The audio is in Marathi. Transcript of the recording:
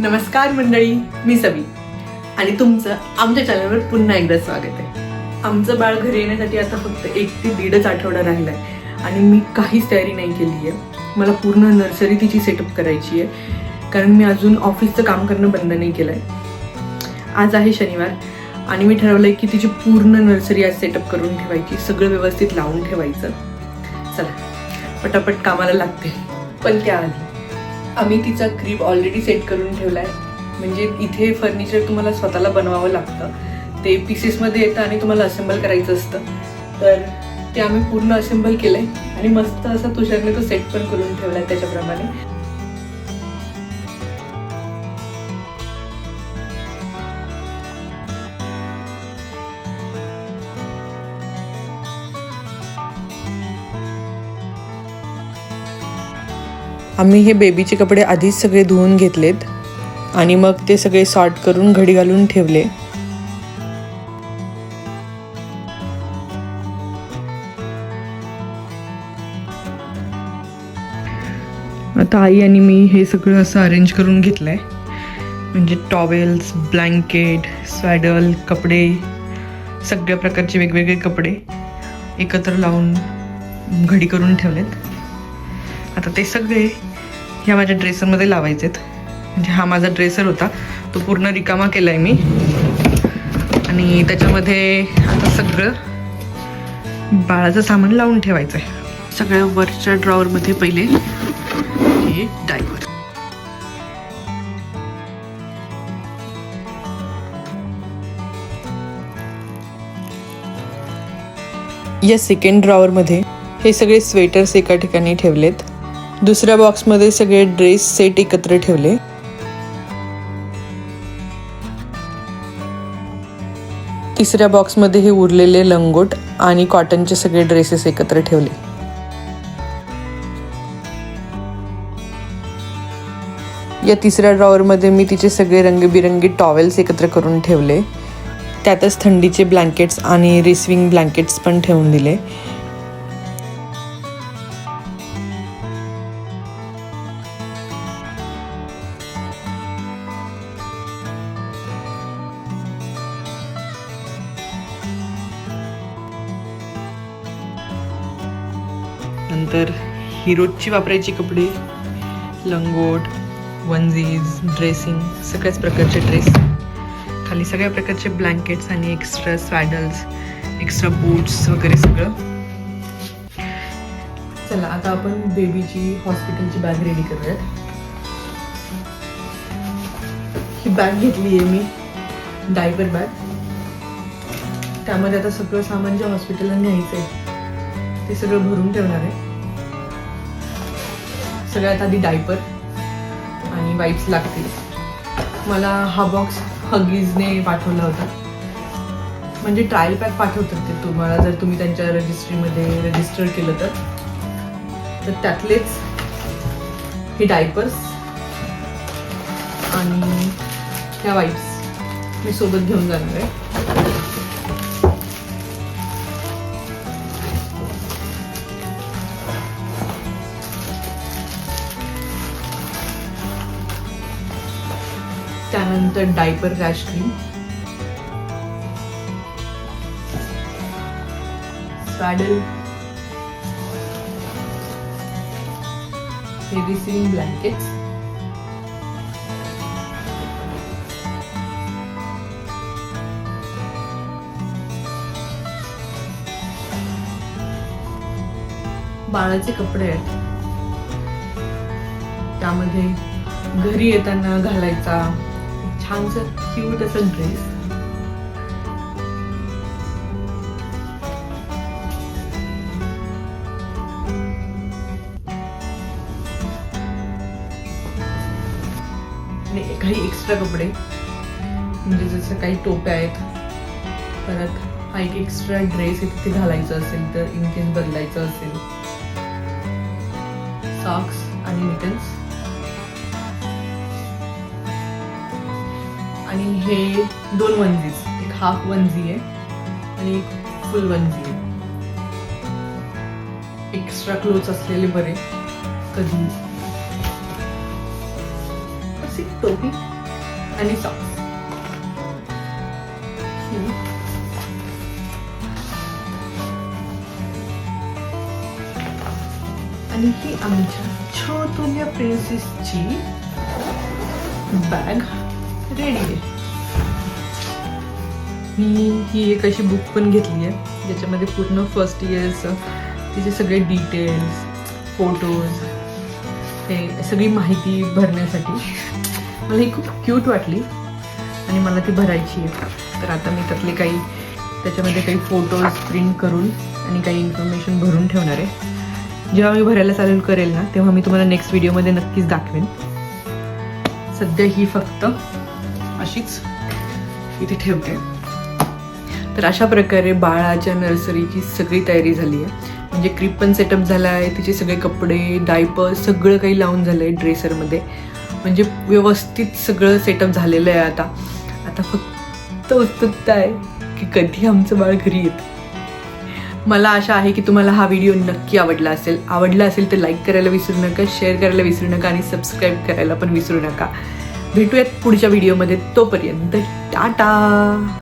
नमस्कार मंडळी मी सवी आणि तुमचं आमच्या चॅनलवर पुन्हा एकदा स्वागत आहे. आमचं बाळ घरी येण्यासाठी आता फक्त एक ते दीडच आठवडा राहिला आहे आणि मी काहीच तयारी नाही केली आहे मला पूर्ण नर्सरी तिची सेटअप करायची आहे. कारण मी अजून ऑफिसचं काम करणं बंद नाही केलं आहे आज आहे शनिवार. आणि मी ठरवलं आहे की तिची पूर्ण नर्सरी आज सेटअप करून ठेवायची. सगळं व्यवस्थित लावून ठेवायचं. चला पटापट कामाला लागते. पण त्याआधी आम्ही तिचा क्रीप ऑलरेडी सेट करून ठेवला आहे म्हणजे इथे फर्निचर तुम्हाला स्वतःला बनवावं लागतं. ते पीसेसमध्ये येतं आणि तुम्हाला असेंबल करायचं असतं. तर ते आम्ही पूर्ण असेंबल केलं आहे आणि मस्त असं तुषारने तो सेट पण करून ठेवला आहे त्याच्याप्रमाणे. आम्ही हे बेबीचे कपडे आधीच सगळे धुवून घेतलेत आणि मग ते सगळे सॉर्ट करून घडी घालून ठेवले. आता आई आणि मी हे सगळं असं अरेंज करून घेतलंय. म्हणजे टॉवेल्स ब्लँकेट स्वॅडल कपडे सगळ्या प्रकारचे वेगवेगळे कपडे एकत्र लावून घडी करून ठेवलेत. आता ते सगळे ह्या माझ्या ड्रेसरमध्ये लावायचेत. म्हणजे हा माझा ड्रेसर होता. तो पूर्ण रिकामा केला आहे मी. आणि त्याच्यामध्ये आता सगळं बाळाचं सामान लावून ठेवायचं आहे सगळ्या वरच्या ड्रॉवरमध्ये पहिले हे डायपर या सेकंड ड्रॉवरमध्ये हे सगळे स्वेटर्स एका ठिकाणी ठेवलेत. दुसऱ्या बॉक्समध्ये सगळे ड्रेस सेट एकत्र ठेवले. तिसऱ्या बॉक्समध्ये हे उरलेले लंगोट आणि कॉटनचे सगळे ड्रेसेस एकत्र ठेवले. या तिसऱ्या ड्रॉवरमध्ये मी तिचे सगळे रंगबिरंगी टॉवेल्स एकत्र करून ठेवले. त्यातच थंडीचे ब्लँकेट्स आणि रिसिविंग ब्लँकेट्स पण ठेवून दिले. नंतर ही रोजची वापरायची कपडे लंगोट वनझीज ड्रेसिंग सगळ्याच प्रकारचे ड्रेस खाली सगळ्या प्रकारचे ब्लँकेट्स आणि एक्स्ट्रा स्वॅडल्स एक्स्ट्रा बूट्स वगैरे सगळं. चला आता आपण बेबीची हॉस्पिटलची बॅग रेडी करूयात. ही बॅग घेतली आहे मी डायपर बॅग त्यामध्ये आता सगळं सामान जे हॉस्पिटलला न्यायचं आहे ते सगळं भरून ठेवणार आहे. सगळ्यात आधी डायपर आणि वाईप्स लागतील. मला हा बॉक्स हगीजने पाठवला होता. म्हणजे ट्रायल पॅक पाठवतात ते तुम्हाला जर तुम्ही त्यांच्या रजिस्ट्रीमध्ये रजिस्टर केलं तर. तर त्यातलेच हे डायपर्स आणि ह्या वाईप्स मी सोबत घेऊन जाणार आहे. त्यानंतर डायपर रॅश क्रीम पॅडल हेवी सीन ब्लँकेट्स बाळाचे कपडे आहेत. त्यामध्ये घरी येताना घालायचा. छानसं क्यूट असं ड्रेस काही एक्स्ट्रा कपडे. म्हणजे जसं काही टोप्या आहेत परत हा एक एक्स्ट्रा ड्रेस आहे तिथे घालायचा असेल तर इन केस बदलायचं असेल. सॉक्स आणि मिटन्स आणि हे दोन वनजीज एक हाफ वनजी आहे आणि एक फुल वनजी आहे. एक्स्ट्रा क्लोथ असलेले बरे. कधी? अशी टोपी आणि सॉक्स आणि ही आमच्या छोटुल्या प्रिन्सेसची बॅग रेडी आहे मी ही एक अशी बुक पण घेतली आहे ज्याच्यामध्ये पूर्ण फर्स्ट इयरचं तिचे सगळे डिटेल्स फोटोज हे सगळी माहिती भरण्यासाठी. मला ही खूप क्यूट वाटली आणि मला ती भरायची आहे. तर आता मी त्यातले काही त्याच्यामध्ये काही फोटोज प्रिंट करून आणि काही इन्फॉर्मेशन भरून ठेवणार आहे. जेव्हा मी भरायला चालू करेल ना तेव्हा मी तुम्हाला नेक्स्ट व्हिडिओमध्ये नक्कीच दाखवेन. सध्या ही फक्त अशीच इथे ठेवते. तर अशा प्रकारे बाळाच्या नर्सरीची सगळी तयारी झाली आहे. म्हणजे क्रिप पण सेटअप झाला आहे तिचे सगळे कपडे डायपर सगळं काही लावून झालं आहे ड्रेसरमध्ये. म्हणजे व्यवस्थित सगळं सेटअप झालेलं आहे आता. आता फक्त उत्सुकता आहे की कधी आमचं बाळ घरी येतं. मला आशा आहे की तुम्हाला हा व्हिडिओ नक्की आवडला असेल. आवडला असेल तर लाईक करायला विसरू नका शेअर करायला विसरू नका आणि सबस्क्राईब करायला पण विसरू नका. भेटूयात पुढच्या व्हिडिओमध्ये तोपर्यंत टाटा!